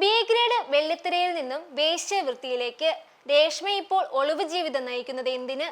B grade വെള്ളിത്തിരയിൽ നിന്നും വേശ്യവൃത്തിയിലേക്ക് രേഷ്മ ഇപ്പോൾ ഒളിവ് ജീവിതം നയിക്കുന്നത് എന്തിന്?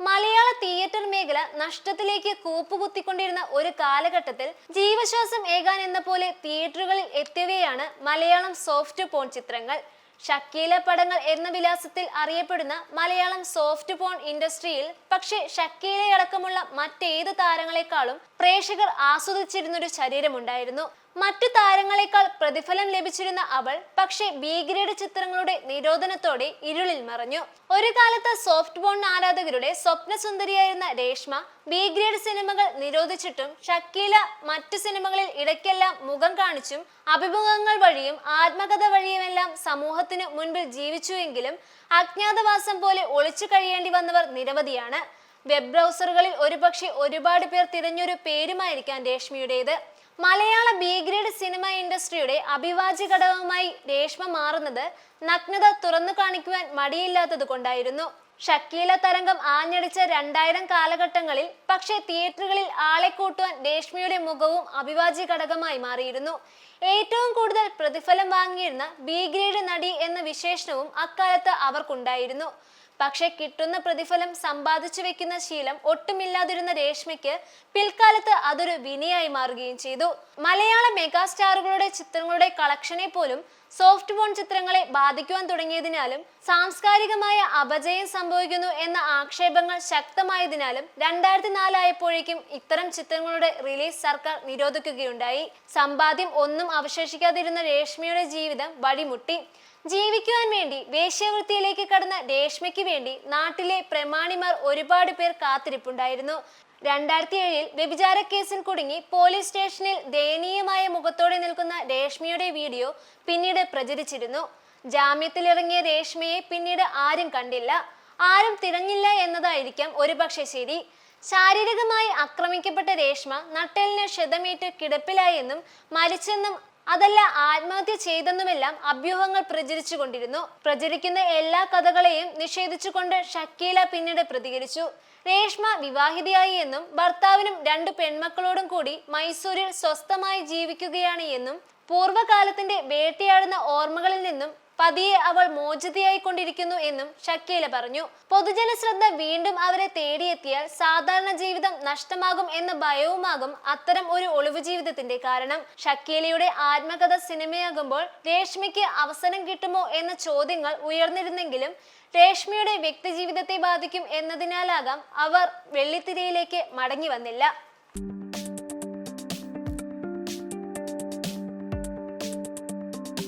മലയാള തിയേറ്റർ മേഖല നഷ്ടത്തിലേക്ക് കൂപ്പുകുത്തിക്കൊണ്ടിരുന്ന ഒരു കാലഘട്ടത്തിൽ ജീവശ്വാസം ഏകാൻ എന്ന പോലെ തിയേറ്ററുകളിൽ എത്തിയവയാണ് മലയാളം സോഫ്റ്റ് പോൺ ചിത്രങ്ങൾ. ഷക്കീല പടങ്ങൾ എന്ന വിലാസത്തിൽ അറിയപ്പെടുന്ന മലയാളം സോഫ്റ്റ് പോൺ ഇൻഡസ്ട്രിയിൽ പക്ഷേ ഷക്കീലയടക്കമുള്ള മറ്റേത് താരങ്ങളെക്കാളും പ്രേക്ഷകർ ആസ്വദിച്ചിരുന്നൊരു ശരീരമുണ്ടായിരുന്നു. മറ്റു താരങ്ങളെക്കാൾ പ്രതിഫലം ലഭിച്ചിരുന്ന അവൾ പക്ഷേ ബി ഗ്രേഡ് ചിത്രങ്ങളുടെ നിരോധനത്തോടെ ഇരുളിൽ മറഞ്ഞു. ഒരു കാലത്ത് സോഫ്റ്റ് ബോൺ ആരാധകരുടെ സ്വപ്നസുന്ദരിയായിരുന്ന രേഷ്മ ബി ഗ്രേഡ് സിനിമകൾ നിരോധിച്ചിട്ടും ഷക്കീല മറ്റു സിനിമകളിൽ ഇടയ്ക്കെല്ലാം മുഖം കാണിച്ചും അഭിമുഖങ്ങൾ വഴിയും ആത്മകഥ വഴിയുമെല്ലാം സമൂഹത്തിന് മുൻപിൽ ജീവിച്ചുവെങ്കിലും അജ്ഞാതവാസം പോലെ ഒളിച്ചു കഴിയേണ്ടി വന്നവർ നിരവധിയാണ്. വെബ് ബ്രൗസറുകളിൽ ഒരുപക്ഷെ ഒരുപാട് പേർ തിരഞ്ഞൊരു പേരുമായിരിക്കാം രേഷ്മയുടേത്. മലയാള ബി ഗ്രേഡ് സിനിമ ഇൻഡസ്ട്രിയുടെ അഭിവാജ്യ ഘടകമായി രേഷ്മ മാറുന്നത് നഗ്നത തുറന്നു കാണിക്കുവാൻ മടിയില്ലാത്തത് കൊണ്ടായിരുന്നു. ഷക്കീല തരംഗം ആഞ്ഞടിച്ച രണ്ടായിരം കാലഘട്ടങ്ങളിൽ പക്ഷേ തിയേറ്ററുകളിൽ ആളെ കൂട്ടുവാൻ രേഷ്മയുടെ മുഖവും അഭിവാജ്യ ഘടകമായി മാറിയിരുന്നു. ഏറ്റവും കൂടുതൽ പ്രതിഫലം വാങ്ങിയിരുന്ന ബി ഗ്രേഡ് നടി എന്ന വിശേഷണവും അക്കാലത്ത് അവർക്കുണ്ടായിരുന്നു. പക്ഷെ കിട്ടുന്ന പ്രതിഫലം സമ്പാദിച്ചു വെക്കുന്ന ശീലം ഒട്ടുമില്ലാതിരുന്ന രേഷ്മയ്ക്ക് പിൽക്കാലത്ത് അതൊരു വിനയായി മാറുകയും ചെയ്തു. മലയാള മെഗാസ്റ്റാറുകളുടെ ചിത്രങ്ങളുടെ കളക്ഷനെ പോലും സോഫ്റ്റ് ബോൺ ചിത്രങ്ങളെ ബാധിക്കുവാൻ തുടങ്ങിയതിനാലും സാംസ്കാരികമായ അപജയം സംഭവിക്കുന്നു എന്ന ആക്ഷേപങ്ങൾ ശക്തമായതിനാലും രണ്ടായിരത്തി നാലായപ്പോഴേക്കും ഇത്തരം ചിത്രങ്ങളുടെ റിലീസ് സർക്കാർ നിരോധിക്കുകയുണ്ടായി. സമ്പാദ്യം ഒന്നും അവശേഷിക്കാതിരുന്ന രേഷ്മയുടെ ജീവിതം വഴിമുട്ടി. ജീവിക്കുവാൻ വേണ്ടി വേശ്യാവൃത്തിയിലേക്ക് കടന്ന രേഷ്മയ്ക്ക് വേണ്ടി നാട്ടിലെ പ്രമാണിമാർ ഒരുപാട് പേർ കാത്തിരിപ്പുണ്ടായിരുന്നു. രണ്ടായിരത്തി ഏഴിൽ വ്യഭിചാര കേസിൽ കുടുങ്ങി പോലീസ് സ്റ്റേഷനിൽ ദയനീയമായ മുഖത്തോടെ നിൽക്കുന്ന രേഷ്മയുടെ വീഡിയോ പിന്നീട് പ്രചരിച്ചിരുന്നു. ജാമ്യത്തിലിറങ്ങിയ രേഷ്മയെ പിന്നീട് ആരും കണ്ടില്ല. ആരും തിരഞ്ഞില്ല എന്നതായിരിക്കാം ഒരുപക്ഷെ ശരി. ശാരീരികമായി ആക്രമിക്കപ്പെട്ട രേഷ്മ നട്ടലിന് ക്ഷതമേറ്റ് കിടപ്പിലായെന്നും മരിച്ചെന്നും അതല്ല ആത്മഹത്യ ചെയ്തെന്നുമെല്ലാം അഭ്യൂഹങ്ങൾ പ്രചരിച്ചു കൊണ്ടിരുന്നു. പ്രചരിക്കുന്ന എല്ലാ കഥകളെയും നിഷേധിച്ചുകൊണ്ട് ഷക്കീല പിന്നീട് പ്രതികരിച്ചു. രേഷ്മ വിവാഹിതയായി എന്നും ഭർത്താവിനും രണ്ട് പെൺമക്കളോടും കൂടി മൈസൂരിൽ സ്വസ്ഥമായി ജീവിക്കുകയാണ് എന്നും പൂർവകാലത്തിന്റെ വേട്ടയാടുന്ന ഓർമ്മകളിൽ നിന്നും പതിയെ അവൾ മോചിതയായിക്കൊണ്ടിരിക്കുന്നു എന്നും ഷക്കീല പറഞ്ഞു. പൊതുജന ശ്രദ്ധ വീണ്ടും അവരെ തേടിയെത്തിയാൽ സാധാരണ ജീവിതം നഷ്ടമാകും എന്ന ഭയവുമാകും അത്തരം ഒരു ഒളിവു ജീവിതത്തിന്റെ കാരണം. ഷക്കീലയുടെ ആത്മകഥ സിനിമയാകുമ്പോൾ രേഷ്മയ്ക്ക് അവസരം കിട്ടുമോ എന്ന ചോദ്യങ്ങൾ ഉയർന്നിരുന്നെങ്കിലും രേഷ്മയുടെ വ്യക്തിജീവിതത്തെ ബാധിക്കും എന്നതിനാലാകാം അവർ വെള്ളിത്തിരയിലേക്ക് മടങ്ങി വന്നില്ല.